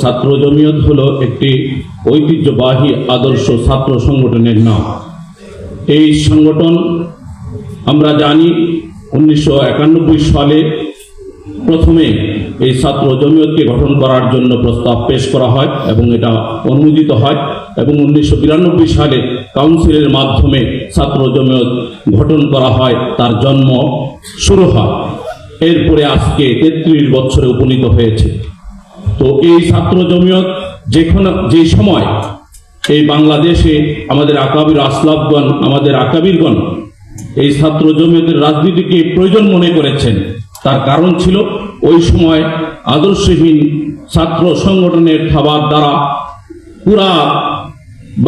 ছাত্র জমিয়ত হলো একটি ঐতিহ্যবাহী আদর্শ ছাত্র সংগঠনের নাম। এই সংগঠন আমরা জানি উনিশশো একানব্বই সালে প্রথমে এই ছাত্র জমিয়তকে গঠন করার জন্য প্রস্তাব পেশ করা হয় এবং এটা অনুমোদিত হয় এবং উনিশশো বিরানব্বই সালে কাউন্সিলের মাধ্যমে ছাত্র জমিয়ত গঠন করা হয়, তার জন্ম শুরু হয়। এরপরে আজকে তেত্রিশ বছরে উপনীত হয়েছে। তো এই ছাত্র জমিয়ত যেখানে যে সময় এই বাংলাদেশে আমাদের আকাবির আসলাফগণ, আমাদের আকাবিরগণ এই ছাত্র জমিয়তের রাজনীতিকে প্রয়োজন মনে করেছেন। তার কারণ ছিল ওই সময় আদর্শহীন ছাত্র সংগঠনের খাবার দ্বারা পুরা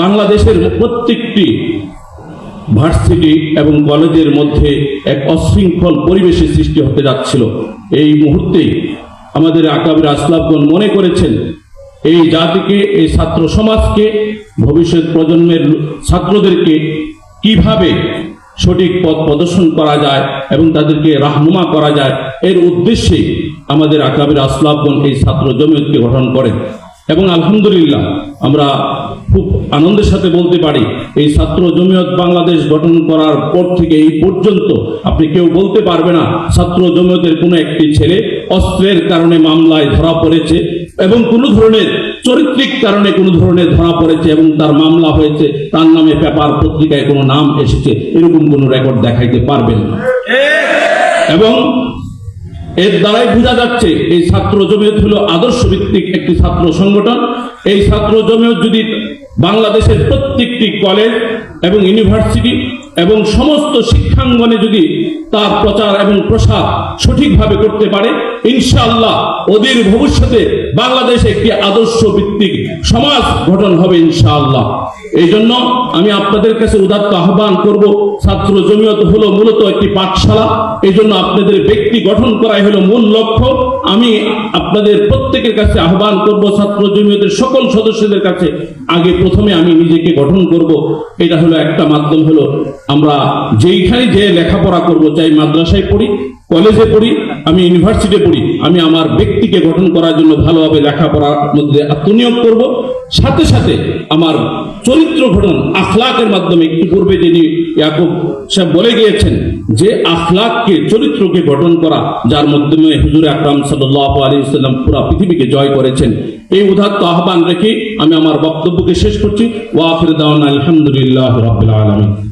বাংলাদেশের প্রত্যেকটি ভার্সিটি এবং কলেজের মধ্যে এক অশৃঙ্খল পরিবেশের সৃষ্টি হতে যাচ্ছিল। এই মুহূর্তেই আমাদের আকাবির আসলাফগণ মনে করেছেন, এই জাতিকে, এই ছাত্র সমাজকে, ভবিষ্যৎ প্রজন্মের ছাত্রদেরকে কীভাবে সঠিক পথ প্রদর্শন করা যায় এবং তাদেরকে রাহনুমা করা যায়, এর উদ্দেশ্যে আমাদের আকাবির আসলাফগণ এই ছাত্র জমিয়তকে গঠন করেন। এবং আলহামদুলিল্লাহ আমরা খুব আনন্দের সাথে বলতে পারি এই ছাত্র জমিয়ত বাংলাদেশ গঠন করার পর থেকে এই পর্যন্ত আপনি কেউ বলতে পারবে না ছাত্র জমিয়তের কোনো একটি ছেলে অস্ত্রের কারণে মামলায় ধরা পড়েছে এবং কোনো ধরনের চরিত্রিক কারণে কোনো ধরনের ধরা পড়েছে এবং তার মামলা হয়েছে তার নামে পেপার পত্রিকায় কোনো নাম এসেছে এরকম কোনো রেকর্ড দেখাইতে পারবেন না। এবং এর দ্বারাই বোঝা যাচ্ছে এই ছাত্র জমিয়ত হলো আদর্শ ভিত্তিক একটি ছাত্র সংগঠন। এই ছাত্র জমিয়ত যদি বাংলাদেশের প্রত্যেকটি কলেজ এবং ইউনিভার্সিটি এবং সমস্ত শিক্ষাঙ্গনে যদি তার প্রচার এবং প্রসার সঠিকভাবে করতে পারে, ইনশাআল্লাহ ওদের ভবিষ্যতে বাংলাদেশে একটি আদর্শ ভিত্তিক সমাজ গঠন হবে ইনশাআল্লাহ। এই জন্য আমি আপনাদের কাছে উদাত্ত আহ্বান করব, ছাত্র জমিয়ত হলো মূলত একটি পাঠশালা। এই জন্য আপনাদের ব্যক্তি গঠন করাই হলো মূল লক্ষ্য। আমি আপনাদের প্রত্যেকের কাছে আহ্বান করব, ছাত্র জমিয়তের সকল সদস্যদের কাছে আগে প্রথমে আমি নিজেকে গঠন করব। এটা হলো একটা মাধ্যম হলো আমরা যেইখানে যে লেখাপড়া করব, চাই মাদ্রাসায় পড়ি, কলেজে পড়ি, আমি ইউনিভার্সিটি পড়ি, আমি আমার ব্যক্তিকে গঠন করার জন্য ভালোভাবে লেখাপড়ার মধ্যে আত্মনিয়োগ করব। সাথে সাথে আমার চরিত্র গঠন, আখলাকের মাধ্যমে একটু পূর্বে যিনি ইয়াকুব সাহেব বলে গিয়েছেন, যে আখলাককে, চরিত্রকে গঠন করা, যার মাধ্যমে হুজুর আকরাম সাল্লাহ আলী সাল্লাম পুরা পৃথিবীকে জয় করেছেন। এই উদাত্ত আহ্বান রেখে আমি আমার বক্তব্যকে শেষ করছি। ওয়াফির দাওয়ান আলহামদুলিল্লাহ আলামিন।